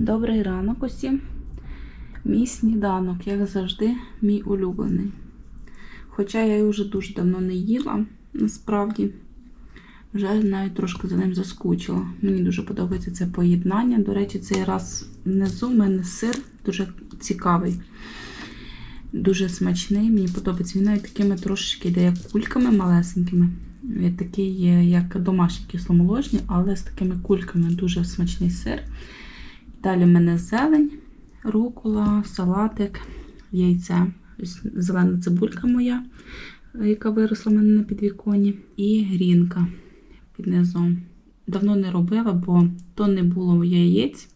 Добрий ранок усім. Мій сніданок, як завжди, мій улюблений. Хоча я його вже дуже давно не їла, насправді. Вже навіть трошки за ним заскучила. Мені дуже подобається це поєднання. До речі, цей раз внизу в мене сир дуже цікавий, дуже смачний. Мені подобається. Він навіть такими трошечки йде як кульками малесенькими. Такий, є, як домашні кисломолочні, але з такими кульками дуже смачний сир. Далі в мене зелень, рукола, салатик, яйце. Зелена цибулька моя, яка виросла в мене на підвіконі, і грінка під низом. Давно не робила, бо то не було яєць,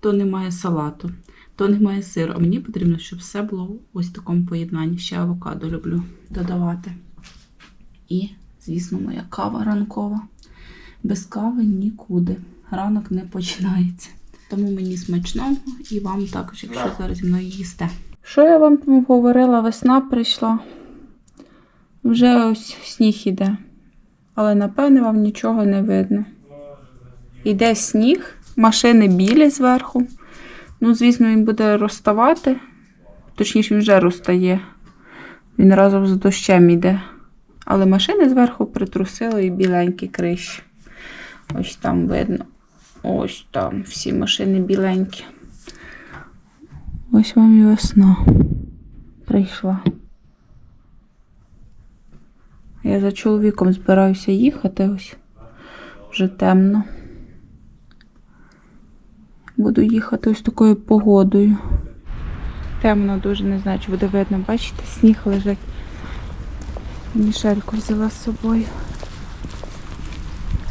то немає салату, то немає сиру. А мені потрібно, щоб все було ось в такому поєднанні. Ще авокадо люблю додавати. І, звісно, моя кава ранкова. Без кави нікуди. Ранок не починається. Тому мені смачного і вам також, якщо зараз зі мною їсте. Що я вам там говорила? Весна прийшла. Вже ось сніг іде. Але напевне вам нічого не видно. Іде сніг, машини білі зверху. Ну, звісно, він буде розставати. Точніше, він вже розстає. Він разом з дощем іде. Але машини зверху притрусили і біленькі криші. Ось там видно. Ось там всі машини біленькі. Ось вам і весна прийшла. Я за чоловіком збираюся їхати ось. Вже темно. Буду їхати ось такою погодою. Темно дуже, не знаю, чи буде видно. Бачите, сніг лежить. Мішельку взяла з собою,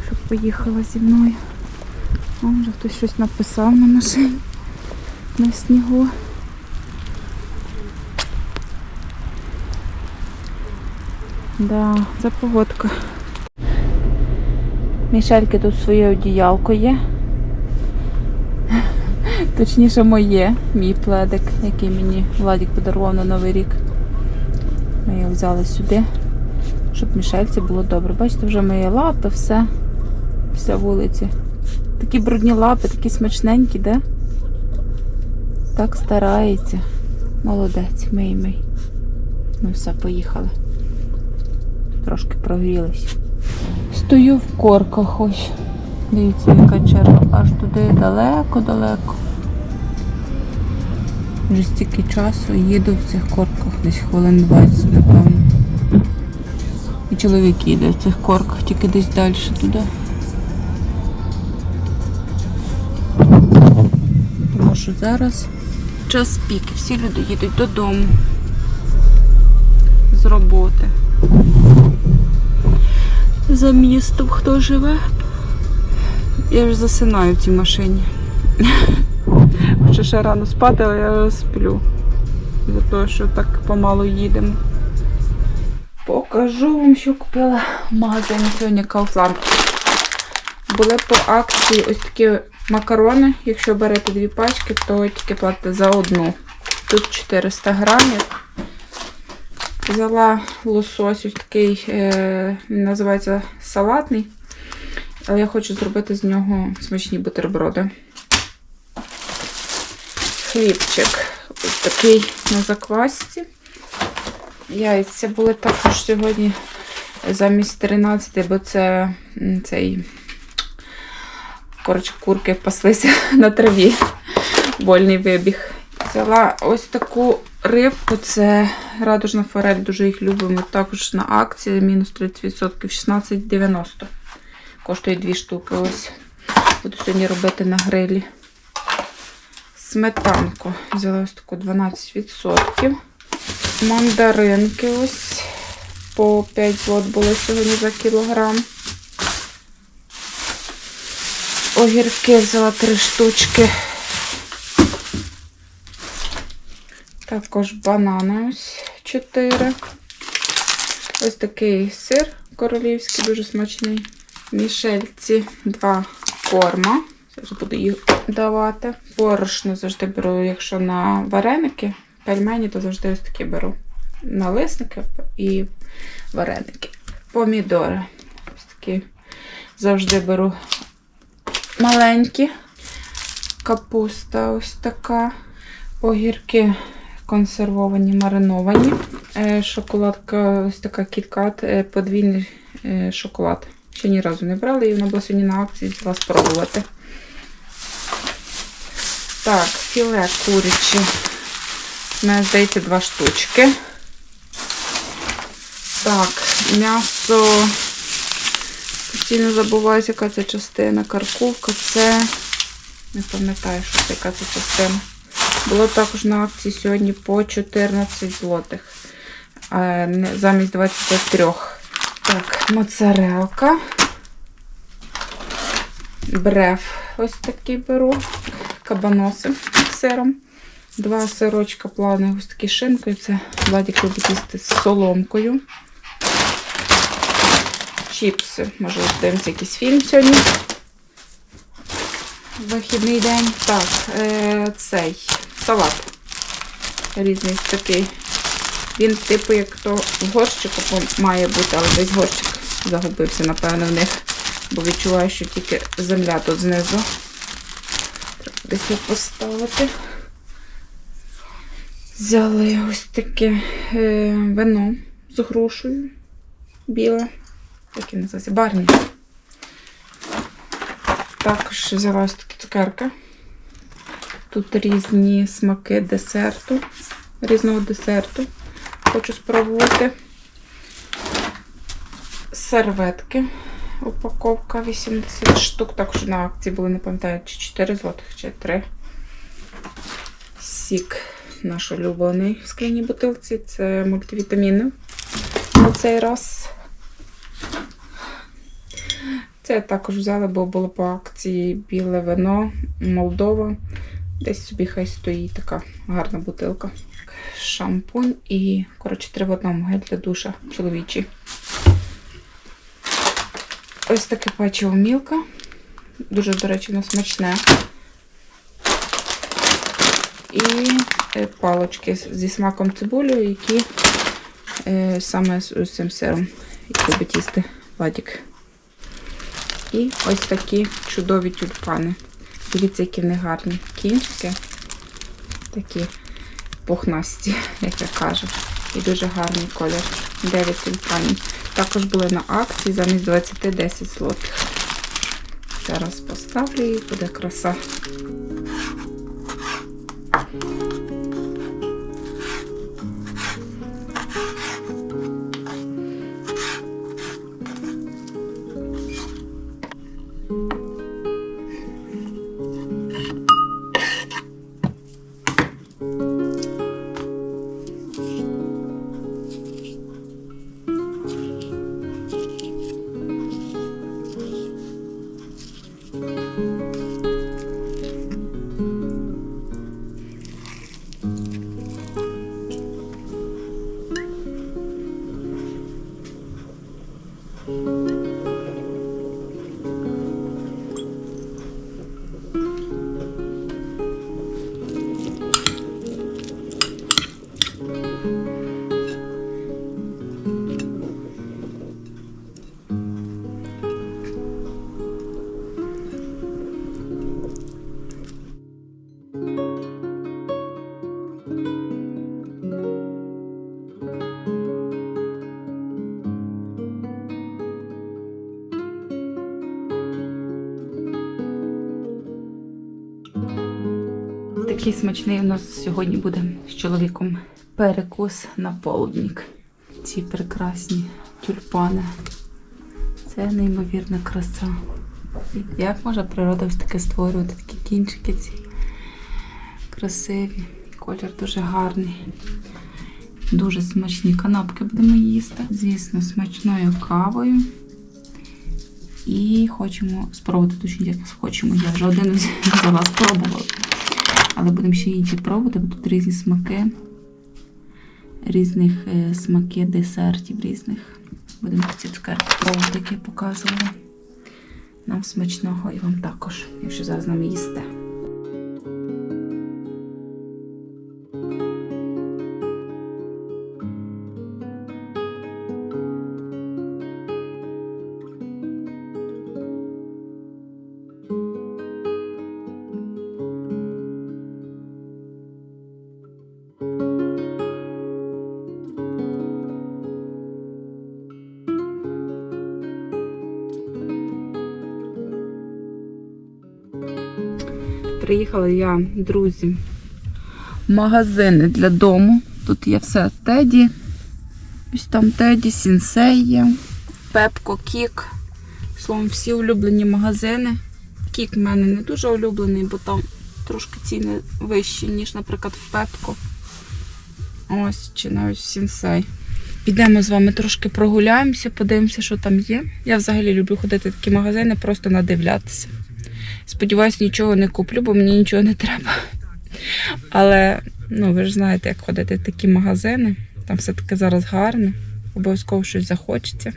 щоб поїхала зі мною. О, вже хтось щось написав на машині на снігу. Да, це погодка. Мішельки тут своє одіялко є. Точніше моє, мій пледик, який мені Владик подарував на Новий рік. Ми його взяли сюди, щоб Мішельці було добре. Бачите, вже мої лапи, все. Після вулиці. Такі брудні лапи, такі смачненькі, де? Так старається. Молодець, мий мий. Ну все, поїхали. Трошки прогрілись. Стою в корках ось. Дивіться, яка черга аж туди далеко-далеко. Вже стільки часу їду в цих корках, десь хвилин 20, напевно. І чоловік їде в цих корках, тільки десь далі туди. Що зараз час пік, всі люди їдуть додому з роботи. За містом хто живе. Я вже засинаю в цій машині. Хочу ще рано спати, але я сплю. За того, що так помалу їдемо. Покажу вам, що купила в магазині сьогодні Kaufland. Були по акції ось такі макарони. Якщо берете дві пачки, то тільки платите за одну. Тут 400 грамів. Взяла лосось ось такий, е, він називається салатний. Але я хочу зробити з нього смачні бутерброди. Хлібчик ось такий на заквасці. Яйця були також сьогодні замість 13, бо це цей коротше, курки паслися на траві. Вольний вибіг. Взяла ось таку рибку, це радужна форель, дуже їх любимо. Також на акції мінус 30%, 16,90. Коштує дві штуки. Ось. Буду сьогодні робити на грилі. Сметанку. Взяла ось таку 12%. Мандаринки ось по 5 злот були сьогодні за кілограм. Огірки взяла 3 штучки. Також банани ось 4. Ось такий сир королівський, дуже смачний. Мішельці два корма. Зараз буду їх давати. Борошно завжди беру, якщо на вареники, пельмені, то завжди ось такі беру. Налисники і вареники. Помідори. Ось такі завжди беру маленькі. Капуста ось така. Огірки консервовані, мариновані. Е, Шоколадка ось така кіткат, е, подвійний е, шоколад. Ще ні разу не брала, і вона була сьогодні на акції взяла спробувати. Так, філе куряче. У мене, здається, два штучки. Так, м'ясо. Постійно забуваюся, яка це частина. Каркувка це. Не пам'ятаю, що це яка це частина. Було також на акції сьогодні по 14 злотих. Замість 23. Так, моцарелка. Бреф. Ось такий беру. Кабаноси з сиром. Два сирочка плавних, ось такі шинкою. Це Владик любить їсти з соломкою. Чіпси. Може, дивимося якийсь фільм сьогодні. Вихідний день. Так, е, цей салат. Різний такий. Він, типу, як то в горщику має бути, але десь горщик загубився, напевно, в них. Бо відчуваю, що тільки земля тут знизу. Треба десь його поставити. Взяли ось таке е, вино з грушею. Біле. Яке називається? Барні. Також взяла ось такі цукерки. Тут різні смаки десерту, різного десерту. Хочу спробувати. Серветки. Упаковка 80 штук. Також на акції були, не пам'ятаю, чи 4 злотих, чи 3. Сік наш улюблений в скляній бутилці. Це мультивітаміни. На цей раз. Це також взяли, бо було по акції біле вино Молдова. Десь собі хай стоїть така гарна бутилка. Шампунь і, коротше, три в одному гель для душа чоловічий. Ось таке печиво мілка. Дуже, до речі, смачне. І е, палочки зі смаком цибулю, які е, саме з цим сиром, який любить їсти. І ось такі чудові тюльпани. Дивіться, які вони гарні кінчики. Такі пухнасті, як я кажу. І дуже гарний колір. 9 тюльпанів. Також були на акції замість 20 10 злотих. Зараз поставлю і буде краса. Такий смачний у нас сьогодні буде з чоловіком перекус на полудник. Ці прекрасні тюльпани. Це неймовірна краса. Як може природа ось таке створювати такі кінчики ці красиві. Колір дуже гарний. Дуже смачні канапки будемо їсти. Звісно, смачною кавою. І хочемо спробувати дуже як хочемо. Я вже один взяла, спробувала. Але будемо ще інші пробувати, бо тут різні смаки, різних е, смаки десертів різних. Будемо ці цукерки пробувати, які я показувала. Нам смачного і вам також, якщо зараз нами їсте. Приїхала я, друзі, магазини для дому. Тут є все Теді. Ось там Теді, Сінсей є, Пепко, Кік. Словом, всі улюблені магазини. Кік в мене не дуже улюблений, бо там трошки ціни вищі, ніж, наприклад, в Пепко. Ось, чи навіть в Сінсей. Підемо з вами трошки прогуляємося, подивимося, що там є. Я взагалі люблю ходити в такі магазини, просто надивлятися. Сподіваюсь, нічого не куплю, бо мені нічого не треба. Але ну, ви ж знаєте, як ходити в такі магазини. Там все таки зараз гарно, обов'язково щось захочеться.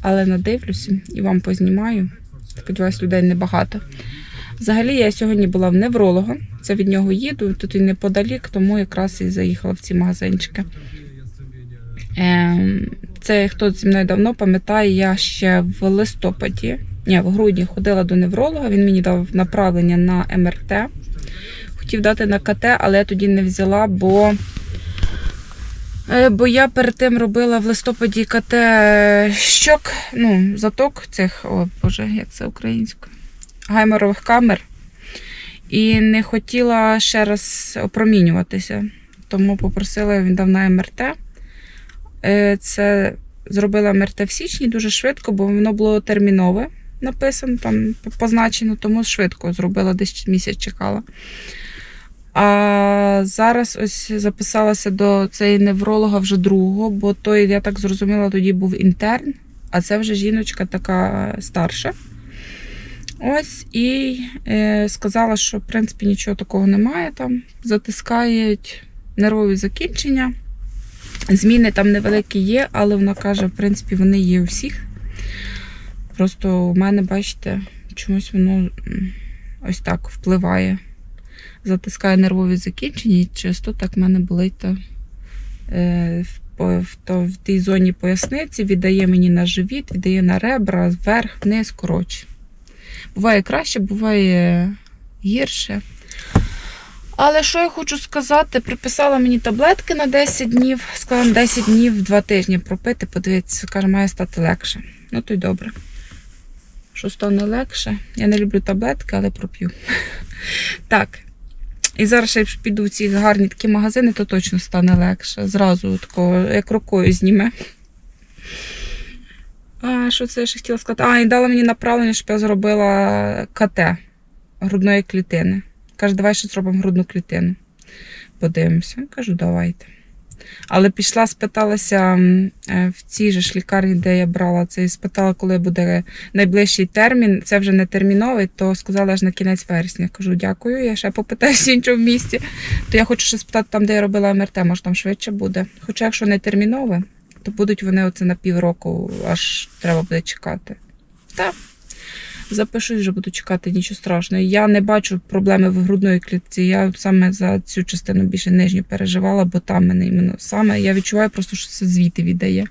Але надивлюся і вам познімаю. Сподіваюсь, людей небагато. Взагалі, я сьогодні була в невролога. Це від нього їду, тут і неподалік, тому якраз і заїхала в ці магазинчики. Ем, Це хто зі мною давно пам'ятає, я ще в листопаді, ні, в грудні ходила до невролога. Він мені дав направлення на МРТ. Хотів дати на КТ, але я тоді не взяла, бо, е, бо я перед тим робила в листопаді КТ щок, ну, заток цих, о Боже, як це українською, гайморових камер. І не хотіла ще раз опромінюватися. Тому попросила, він дав на МРТ. Е, Це зробила МРТ в січні дуже швидко, бо воно було термінове написано, там позначено, тому швидко зробила, десь місяць чекала. А зараз ось записалася до цієї невролога вже другого, бо той, я так зрозуміла, тоді був інтерн, а це вже жіночка така старша. Ось і е, сказала, що в принципі нічого такого немає. Там затискають нервові закінчення. Зміни там невеликі є, але вона каже, в принципі, вони є у всіх. Просто у мене, бачите, чомусь воно ось так впливає. Затискає нервові закінчення, і часто так в мене болить то, е, в, в, то, в тій зоні поясниці, віддає мені на живіт, віддає на ребра, вверх, вниз, коротше. Буває краще, буває гірше. Але що я хочу сказати, приписала мені таблетки на 10 днів, сказала на 10 днів 2 тижні пропити, подивитися, каже, має стати легше. Ну то й добре. Що стане легше? Я не люблю таблетки, але проп'ю. Так. І зараз якщо піду в ці гарні такі магазини, то точно стане легше. Зразу такого, як рукою зніме. А, що це я ще хотіла сказати? А, і дала мені направлення, щоб я зробила КТ грудної клітини. Каже, давай ще зробимо грудну клітину. Подивимося. Кажу, давайте. Але пішла, спиталася е, в цій же ж лікарні, де я брала це, і спитала, коли буде найближчий термін. Це вже не терміновий, то сказала аж на кінець вересня. Кажу, дякую. Я ще попитаюся в місці. То я хочу ще спитати там, де я робила МРТ, може там швидше буде. Хоча, якщо не термінове, то будуть вони оце на півроку, аж треба буде чекати. Так. Запишусь, вже буду чекати, нічого страшного. Я не бачу проблеми в грудної клітці. Я саме за цю частину більше нижню переживала, бо там мене іменно саме. Я відчуваю просто, що це звідти віддає.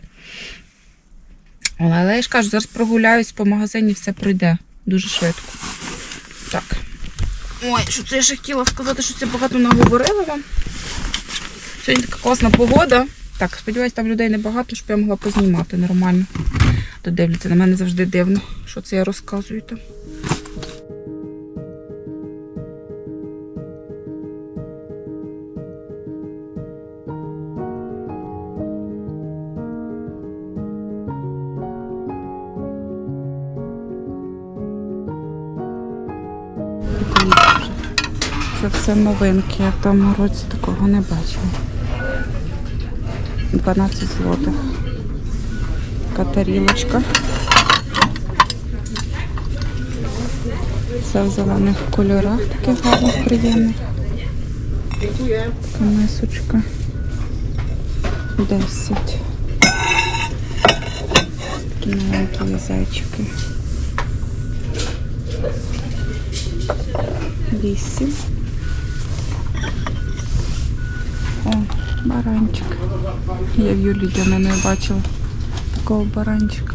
Але, але я ж кажу, зараз прогуляюсь по магазині, все пройде дуже швидко. Так. Ой, що це я ще хотіла сказати, що це багато наговорила вам. Сьогодні така класна погода. Так, сподіваюсь, там людей небагато, щоб я могла познімати нормально. Додивляться, на мене завжди дивно, що це я розказую там. Це все новинки. Я в тому році такого не бачила. 12 злотих. Така тарілочка. Все в зелених кольорах, таких гарних, приємних. Така мисочка. 10. Такі маленькі зайчики. 8. баранчик. Я в Юлі Дяни не бачила такого баранчика.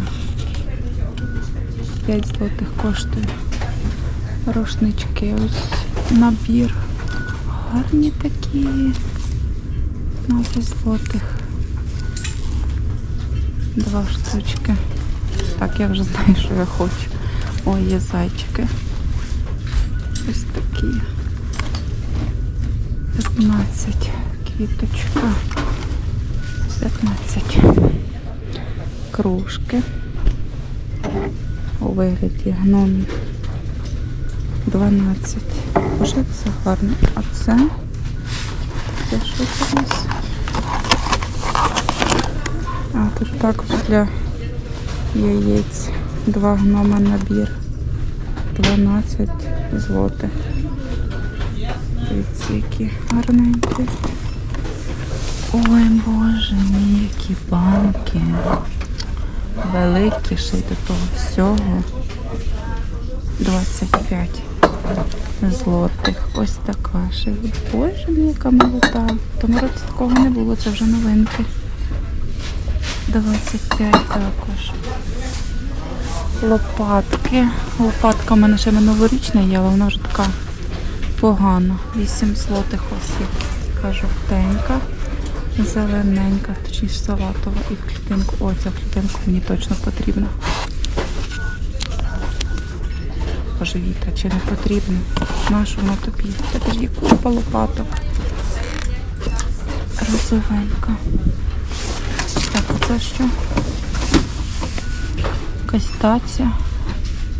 5 злотих коштує. Рушнички, ось набір. Гарні такі. 15 злотих. Два штучки. Так, я вже знаю, що я хочу. Ой, є зайчики. Ось такі. 15 Квіточка. 15 кружки. У вигляді гномів. 12. Уже все гарно. А це? Це що це у нас? А тут також для яєць. Два гнома набір. 12 злотих. Дивіться, які гарненькі. Ой, боже мій, які банки. Великі ще й до того всього. 25 злотих. Ось така ще. Боже мій, яка молода. Тому році такого не було, це вже новинки. 25 також. Лопатки. Лопатка в мене ще новорічна є, але вона вже така погана. 8 злотих ось є. Така жовтенька, зелененька, точніше салатова і в клітинку. О, ця клітинка мені точно потрібна. Боже, Віта, чи не потрібно? Нашу воно тобі? Це ж є купа лопаток. Розовенька. Так, це що? Якась таця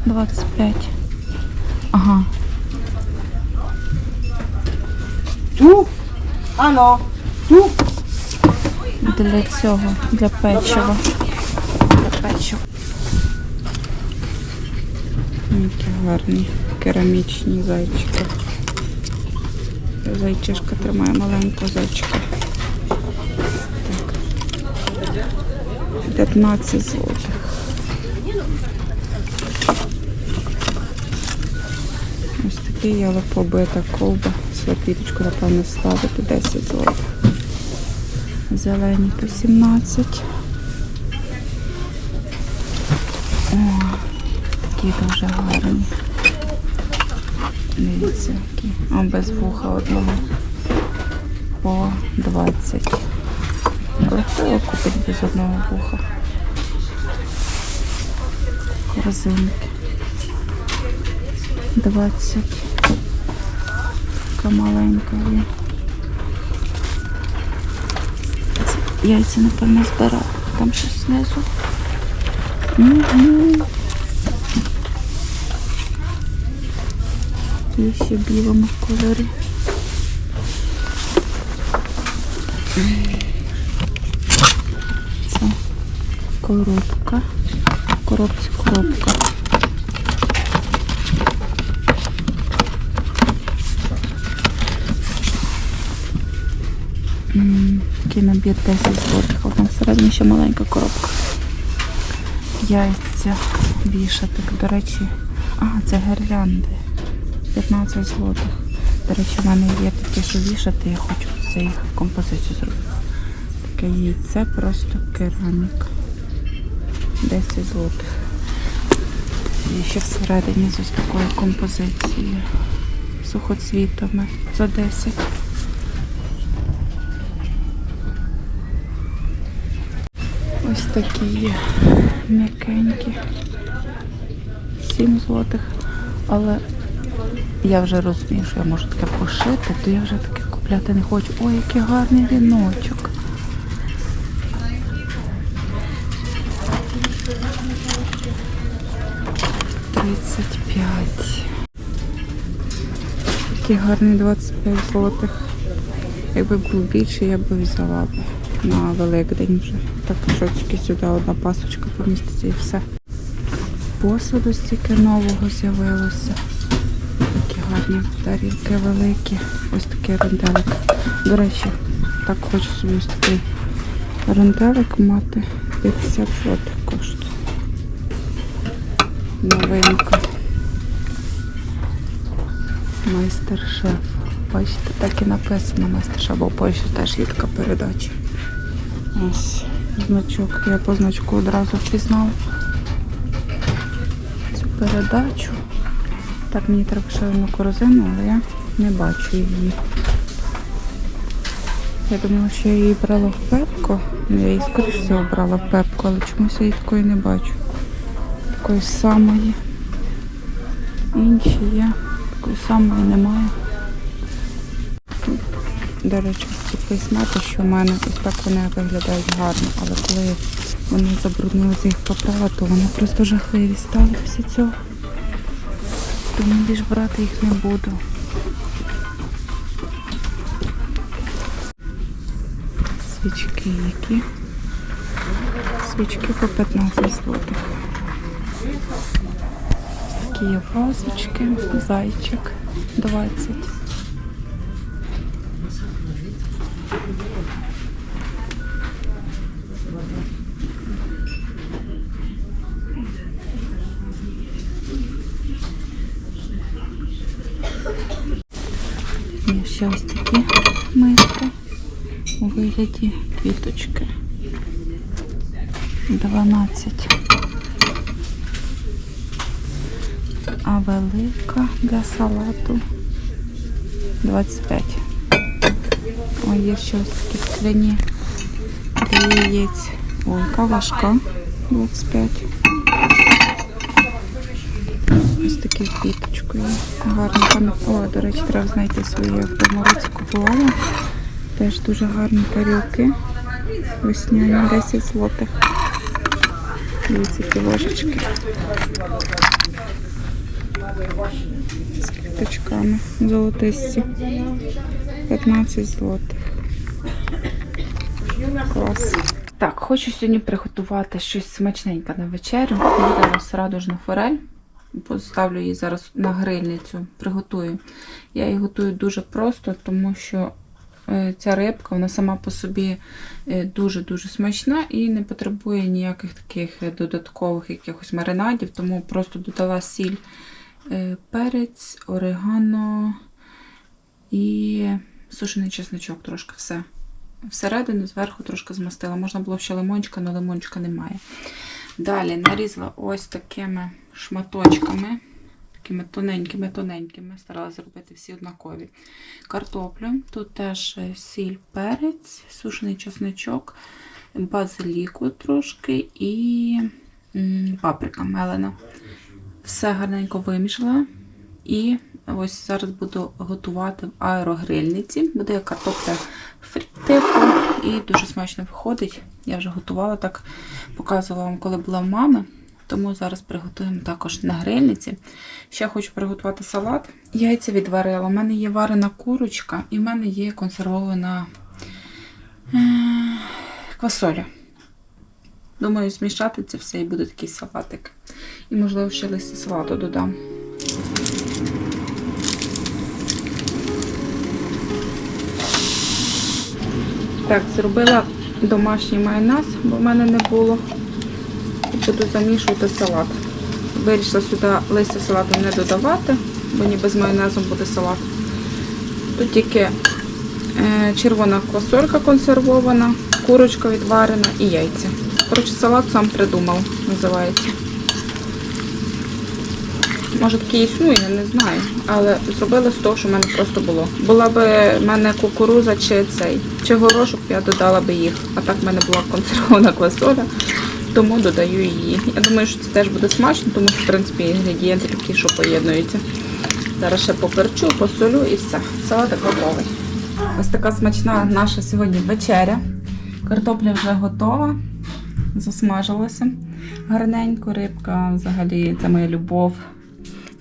25. Ага. Tu Ano. Tu Для цього, для печива. Для печива. Які гарні керамічні зайчики. Зайчишка тримає маленького зайчика. Так. 15 злотих. Ось такий, але побита ковба. Святірочку, напевно, ставити 10 злотих. Зелені по 17. О, такі дуже гарні. Дивіться, які. А без вуха одного. По 20. Але хто його купить без одного вуха? Корзинки. 20. Така маленька є. Це Яйця, напевно, збирати. Там щось знизу. Угу. Є ще в білому кольорі. Це коробка. Коробці коробка. М, Такий набір 10 злотих, а там всередині ще маленька коробка. Яйця вішати. До речі, а, це гірлянди. 15 злотих. До речі, в мене є таке, що вішати, я хочу це композицію зробити. Таке яйце, просто кераміка. 10 злотих. І ще всередині з ось такою композицією. Сухоцвітами за 10. Такі є м'якенькі. 7 злотих. Але я вже розумію, що я можу таке пошити, то я вже таке купляти не хочу. Ой, який гарний віночок. Тридцять п'ять. Такий гарний 25 злотих. Якби був більше, я б взяла б на Великдень вже. Так що сюди одна пасочка поміститься і все. Посуду стільки нового з'явилося. Такі гарні тарілки великі. Ось такий ронделик. До речі, так хочу собі ось такий ронделик мати. 50 злотих коштує. Новинка. Майстер-шеф. Бачите, так і написано майстер-шеф, бо в Польщі теж є така передача. Ось значок. Я по значку одразу впізнала цю передачу. Так, мені треба ще одну корзину, але я не бачу її. Я думала, що я її брала в пепко. Ну, я її скоріше всього брала в пепко, але чомусь я її такої не бачу. Такої самої. Інші є такої самої немає. До речі, ці плейсмети, що в мене, ось так вони виглядають гарно, але коли вони забруднилися їх поправа, то вони просто жахливі стали після цього. Тому більш брати їх не буду. Свічки які. Свічки по 15 злотих. Такі є вазочки, зайчик 20. Є ще ось такі миски вигляді квіточки. 12. А велика для салату 25. Ой, є ще ось такі скляні яєць. Ой, яка важка 25. Ось такі з квіточкою. Гарно. О, до речі, треба знайти свої я в купувала. Теж дуже гарні тарілки. Весняні 10 злотих. Дивіться, які ложечки. З квіточками. Золотисті. 15 злотих. Клас. Так, хочу сьогодні приготувати щось смачненьке на вечерю. Буде ось радужна форель. Поставлю її зараз на грильницю, приготую. Я її готую дуже просто, тому що ця рибка, вона сама по собі е, дуже-дуже смачна і не потребує ніяких таких е, додаткових якихось маринадів, тому просто додала сіль, е, перець, орегано і сушений чесничок трошки все. Всередину, зверху трошки змастила. Можна було ще лимончика, але лимончика немає. Далі нарізала ось такими шматочками, такими тоненькими-тоненькими, старалася зробити всі однакові. Картоплю. Тут теж е, сіль, перець, сушений чесничок, базиліку трошки і паприка мелена. Все гарненько вимішала. І ось зараз буду готувати в аерогрильниці. Буде картопля фрі типу і дуже смачно виходить. Я вже готувала так, показувала вам, коли була в мами. Тому зараз приготуємо також на грильниці. Ще хочу приготувати салат. Яйця відварила. У мене є варена курочка і в мене є консервована е, квасоля. Думаю, змішати це все і буде такий салатик. І, можливо, ще листя салату додам. Так, зробила домашній майонез, бо в мене не було. Буду замішувати салат. Вирішила сюди листя салату не додавати, бо ніби з майонезом буде салат. Тут тільки е, червона квасолька консервована, курочка відварена і яйця. Коротше, салат сам придумав, називається. Може такий існує, я не знаю. Але зробила з того, що в мене просто було. Була б в мене кукуруза чи цей, чи горошок, я додала би їх. А так в мене була консервована квасоля, тому додаю її. Я думаю, що це теж буде смачно, тому що в принципі інгредієнти такі, що поєднуються. Зараз ще поперчу, посолю і все. Салатик готовий. Ось така смачна наша сьогодні вечеря. Картопля вже готова, засмажилася гарненько. Рибка взагалі це моя любов.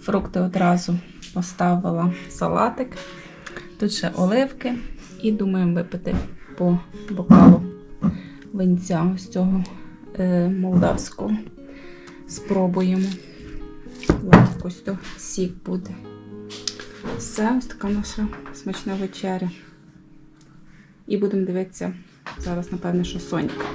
Фрукти одразу поставила салатик. Тут ще оливки. І думаємо випити по бокалу винця ось цього е, молдавського. Спробуємо. Ось то сік буде. Все, ось така наша смачна вечеря. І будемо дивитися зараз, напевне, що Сонька.